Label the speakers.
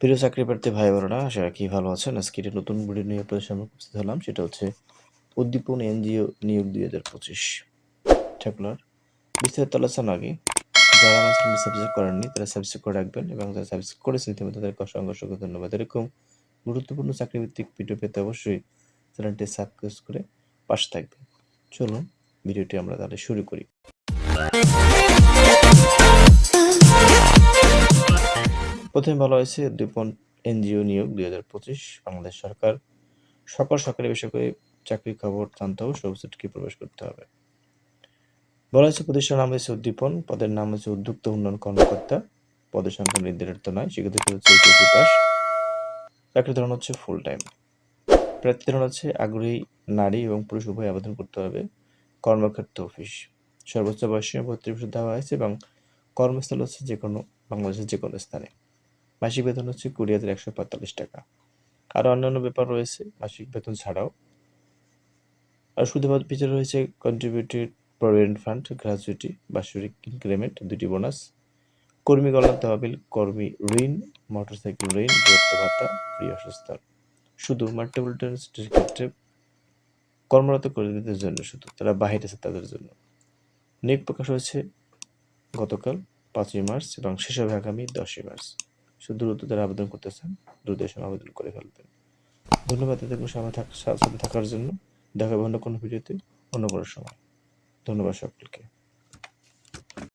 Speaker 1: প্রিয় চাকরি প্রার্থী ভাই বোনেরা আশা রাখি ভালো আছেন। আজকে একটি নতুন ভিডিও নিয়ে আপনাদের সামনে উপস্থিত হলাম। সেটা হচ্ছে উদ্দীপন এনজিও নিয়োগ দুই হাজার পঁচিশ। ঠেকলার বিস্তারিত আলোচনা আগে যারা আমার চ্যানেল করেননি, তারা সাবস্ক্রাইব করে রাখবেন এবং যারা সাবস্ক্রাইব করেছেন ইতিমধ্যে তাদেরকে অসংখ্য অসংখ্য ধন্যবাদ। এরকম গুরুত্বপূর্ণ চাকরিভিত্তিক ভিডিও পেতে অবশ্যই চ্যানেলটি সাবস্ক্রাইব করে পাশে থাকবেন। চলুন ভিডিওটি আমরা তাহলে শুরু করি। প্রথমে বলা হয়েছে উদ্দীপন এনজিও নিয়োগ দুই হাজার পঁচিশ, বাংলাদেশ সরকার সকল সরকারি বেসরকারি চাকরির খবর জানতে হবে সর্বশেষকে প্রবেশ করতে হবে। বলা হয়েছে প্রতিষ্ঠানের নাম হয়েছে উদ্দীপন, পদের নাম হচ্ছে উদ্যোক্তা উন্নয়ন কর্মকর্তা। পদের সংখ্যা নির্ধারিত নয়, সেক্ষেত্রে হচ্ছে এইচএসসি পাস চাকরির ধরন হচ্ছে ফুল টাইম প্রার্থী ধরন হচ্ছে আগ্রহী নারী এবং পুরুষ, উভয় আবেদন করতে হবে কর্মক্ষেত্র অফিস। সর্বোচ্চ বয়স বত্রিশ দেওয়া হয়েছে এবং কর্মস্থল হচ্ছে যে কোনো বাংলাদেশের যে কোনো স্থানে। মাসিক বেতন হচ্ছে কুড়ি হাজার একশো পঁয়তাল্লিশ টাকা। আরও অন্যান্য ব্যাপার রয়েছে, মাসিক বেতন ছাড়াও। আর শুধু পিছনে রয়েছে কন্ট্রিবিউটেড প্রভিডেন্ট ফান্ড গ্র্যাজুইটি বাৎসরিক ইনক্রিমেন্ট দুটি বোনাস কর্মী কল্যাণ তহবিল, কর্মী ঋণ মোটরসাইকেল ঋণ দূরত্ব ভাতা প্রিয় অসুস্থ শুধু মাল্টিপল ক্ষেত্রে কর্মরত কর্মীদের জন্য শুধু তারা বাহিরে আছে তাদের জন্য। নিয়োগ প্রকাশ হয়েছে গতকাল, পাঁচই মার্চ এবং শেষ হবে আগামী দশই মার্চ। দ্রুত তারা আবেদন করতেছেন, দ্রুত এসে আবেদন করে ফেলবেন। ধন্যবাদ এতক্ষণ সময় সাথে থাকার জন্য। দেখা অন্য কোনো ভিডিওতে, অন্য কোনো সময়। ধন্যবাদ সকলকে।